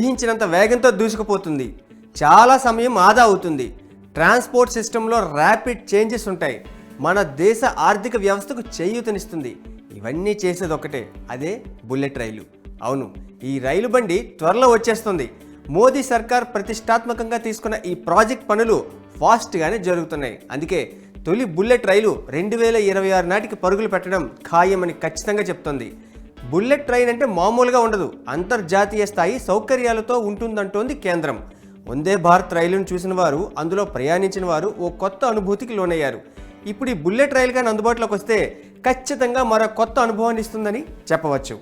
ఊహించినంత వేగంతో దూసుకుపోతుంది. చాలా సమయం ఆదా అవుతుంది. ట్రాన్స్పోర్ట్ సిస్టంలో ర్యాపిడ్ చేంజెస్ ఉంటాయి. మన దేశ ఆర్థిక వ్యవస్థకు చేయూతనిస్తుంది. ఇవన్నీ చేసేది ఒకటే అదే బుల్లెట్ రైలు. అవును ఈ రైలు బండి త్వరలో వచ్చేస్తుంది. మోదీ సర్కార్ ప్రతిష్టాత్మకంగా తీసుకున్న ఈ ప్రాజెక్ట్ పనులు ఫాస్ట్గానే జరుగుతున్నాయి. అందుకే తొలి బుల్లెట్ రైలు రెండు వేల ఇరవై ఆరు నాటికి పరుగులు పెట్టడం ఖాయమని ఖచ్చితంగా చెప్తోంది. బుల్లెట్ ట్రైన్ అంటే మామూలుగా ఉండదు. అంతర్జాతీయ స్థాయి సౌకర్యాలతో ఉంటుందంటోంది కేంద్రం. వందే భారత్ రైలును చూసిన వారు అందులో ప్రయాణించిన వారు ఓ కొత్త అనుభూతికి లోనయ్యారు. ఇప్పుడు ఈ బుల్లెట్ రైలు కానీ అందుబాటులోకి వస్తే ఖచ్చితంగా మరో కొత్త అనుభవాన్ని ఇస్తుందని చెప్పవచ్చు.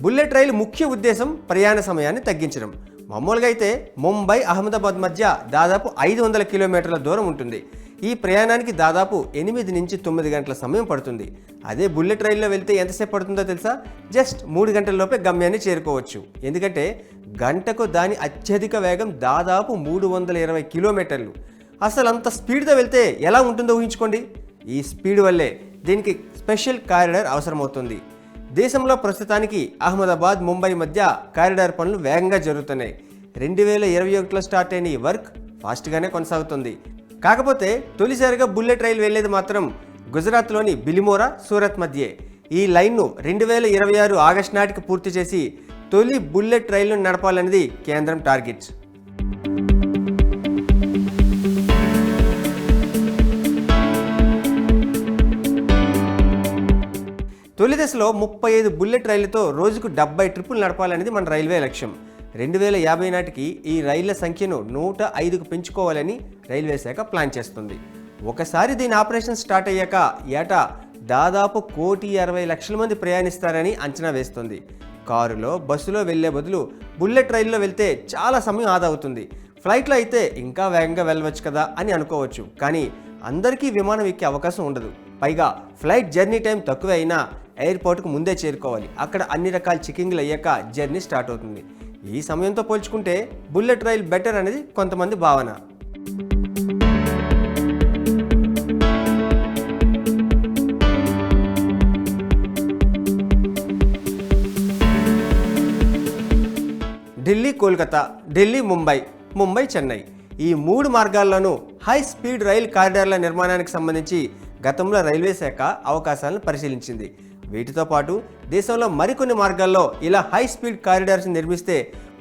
బుల్లెట్ రైలు ముఖ్య ఉద్దేశం ప్రయాణ సమయాన్ని తగ్గించడం. మామూలుగా అయితే ముంబై అహ్మదాబాద్ మధ్య దాదాపు ఐదు వందల కిలోమీటర్ల దూరం ఉంటుంది. ఈ ప్రయాణానికి దాదాపు ఎనిమిది నుంచి తొమ్మిది గంటల సమయం పడుతుంది. అదే బుల్లెట్ రైల్లో వెళ్తే ఎంతసేపు పడుతుందో తెలుసా? జస్ట్ మూడు గంటల్లోపే గమ్యాన్ని చేరుకోవచ్చు. ఎందుకంటే గంటకు దాని అత్యధిక వేగం దాదాపు మూడు వందల ఇరవై కిలోమీటర్లు. అసలు అంత స్పీడ్తో వెళ్తే ఎలా ఉంటుందో ఊహించుకోండి. ఈ స్పీడ్ వల్లే దీనికి స్పెషల్ కారిడార్ అవసరమవుతుంది. దేశంలో ప్రస్తుతానికి అహ్మదాబాద్ ముంబై మధ్య కారిడార్ పనులు వేగంగా జరుగుతున్నాయి. రెండు వేల ఇరవై ఒకటిలో స్టార్ట్ అయిన ఈ వర్క్ ఫాస్ట్గానే కొనసాగుతుంది. కాకపోతే తొలిసారిగా బుల్లెట్ రైలు వెళ్ళేది మాత్రం గుజరాత్లోని బిలిమోరా సూరత్ మధ్యే. ఈ లైన్ను రెండు వేల ఇరవై ఆరు ఆగస్టు నాటికి పూర్తి చేసి తొలి బుల్లెట్ రైలును నడపాలన్నది కేంద్రం టార్గెట్స్ తొలి దశలో ముప్పై ఐదు బుల్లెట్ రైళ్ళతో రోజుకు డెబ్బై ట్రిప్పులు నడపాలనేది మన రైల్వే లక్ష్యం. రెండు వేల యాభై నాటికి ఈ రైళ్ళ సంఖ్యను నూట ఐదుకు పెంచుకోవాలని రైల్వే శాఖ ప్లాన్ చేస్తుంది. ఒకసారి దీని ఆపరేషన్ స్టార్ట్ అయ్యాక ఏటా దాదాపు కోటి అరవై లక్షల మంది ప్రయాణిస్తారని అంచనా వేస్తుంది. కారులో బస్సులో వెళ్ళే బదులు బుల్లెట్ రైల్లో వెళ్తే చాలా సమయం ఆదా అవుతుంది. ఫ్లైట్లో అయితే ఇంకా వేగంగా వెళ్ళవచ్చు కదా అని అనుకోవచ్చు. కానీ అందరికీ విమానం ఎక్కే అవకాశం ఉండదు. పైగా ఫ్లైట్ జర్నీ టైం తక్కువ అయినా ఎయిర్పోర్ట్కు ముందే చేరుకోవాలి. అక్కడ అన్ని రకాల చెకింగ్లు అయ్యాక జర్నీ స్టార్ట్ అవుతుంది. ఈ సమయంతో పోల్చుకుంటే బుల్లెట్ రైల్ బెటర్ అనేది కొంతమంది భావన. ఢిల్లీ కోల్కతా ఢిల్లీ ముంబై ముంబై చెన్నై ఈ మూడు మార్గాల్లోనూ హై స్పీడ్ రైల్ కారిడార్ల నిర్మాణానికి సంబంధించి గతంలో రైల్వే శాఖ అవకాశాలను పరిశీలించింది. వీటితో పాటు దేశంలో మరికొన్ని మార్గాల్లో ఇలా హై స్పీడ్ కారిడార్స్ నిర్మిస్తే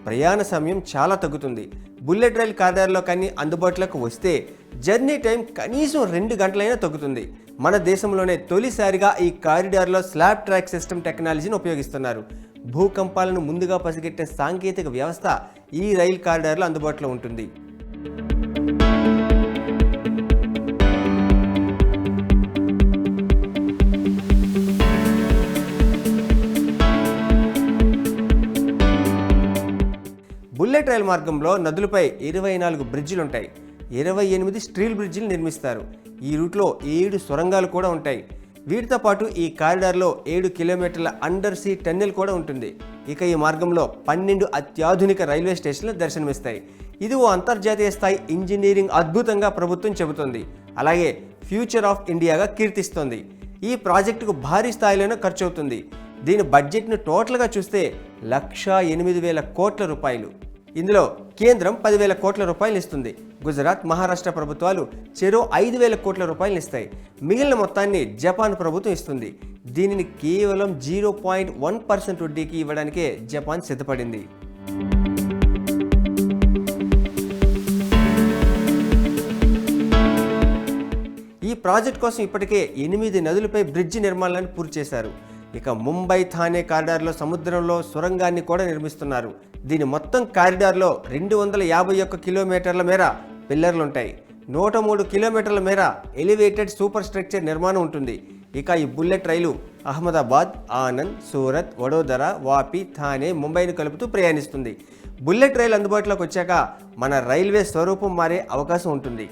ప్రయాణ సమయం చాలా తగ్గుతుంది. బుల్లెట్ రైల్ కారిడార్లో కానీ అందుబాటులోకి వస్తే జర్నీ టైం కనీసం రెండు గంటలైనా తగ్గుతుంది. మన దేశంలోనే తొలిసారిగా ఈ కారిడార్లో స్లాబ్ ట్రాక్ సిస్టమ్ టెక్నాలజీని ఉపయోగిస్తున్నారు. భూకంపాలను ముందుగా పసిగట్టే సాంకేతిక వ్యవస్థ ఈ రైల్ కారిడార్లో అందుబాటులో ఉంటుంది. బుల్లెట్ రైలు మార్గంలో నదులపై ఇరవై నాలుగు బ్రిడ్జిలు ఉంటాయి. ఇరవై ఎనిమిది స్టీల్ బ్రిడ్జిలు నిర్మిస్తారు. ఈ రూట్లో ఏడు సొరంగాలు కూడా ఉంటాయి. వీటితో పాటు ఈ కారిడార్లో ఏడు కిలోమీటర్ల అండర్ సీ టన్నెల్ కూడా ఉంటుంది. ఇక ఈ మార్గంలో పన్నెండు అత్యాధునిక రైల్వే స్టేషన్లు దర్శనమిస్తాయి. ఇది ఓ అంతర్జాతీయ స్థాయి ఇంజనీరింగ్ అద్భుతంగా ప్రభుత్వం చెబుతోంది. అలాగే ఫ్యూచర్ ఆఫ్ ఇండియాగా కీర్తిస్తోంది. ఈ ప్రాజెక్టుకు భారీ స్థాయిలోనే ఖర్చు అవుతుంది దీని బడ్జెట్ను టోటల్గా చూస్తే లక్ష ఎనిమిది వేల కోట్ల రూపాయలు. ఇందులో కేంద్రం పదివేల కోట్ల రూపాయలు ఇస్తుంది. గుజరాత్ మహారాష్ట్ర ప్రభుత్వాలు చెరో ఐదు వేల కోట్ల రూపాయలు ఇస్తాయి. మిగిలిన మొత్తాన్ని జపాన్ ప్రభుత్వం ఇస్తుంది. దీనిని కేవలం జీరో పాయింట్ వన్ పర్సెంట్ వడ్డీకి ఇవ్వడానికే జపాన్ సిద్ధపడింది. ఈ ప్రాజెక్ట్ కోసం ఇప్పటికే ఎనిమిది నదులపై బ్రిడ్జి నిర్మాణాన్ని పూర్తి చేశారు. ఇక ముంబై థానే కారిడార్లో సముద్రంలో సొరంగాన్ని కూడా నిర్మిస్తున్నారు. దీని మొత్తం కారిడార్లో రెండు వందల యాభై ఒక్క కిలోమీటర్ల మేర పిల్లర్లుంటాయి. నూట మూడు కిలోమీటర్ల మేర ఎలివేటెడ్ సూపర్ స్ట్రక్చర్ నిర్మాణం ఉంటుంది. ఇక ఈ బుల్లెట్ రైలు అహ్మదాబాద్ ఆనంద్ సూరత్ వడోదర వాపి థానే ముంబైని కలుపుతూ ప్రయాణిస్తుంది. బుల్లెట్ రైలు అందుబాటులోకి వచ్చాక మన రైల్వే స్వరూపం మారే అవకాశం ఉంటుంది.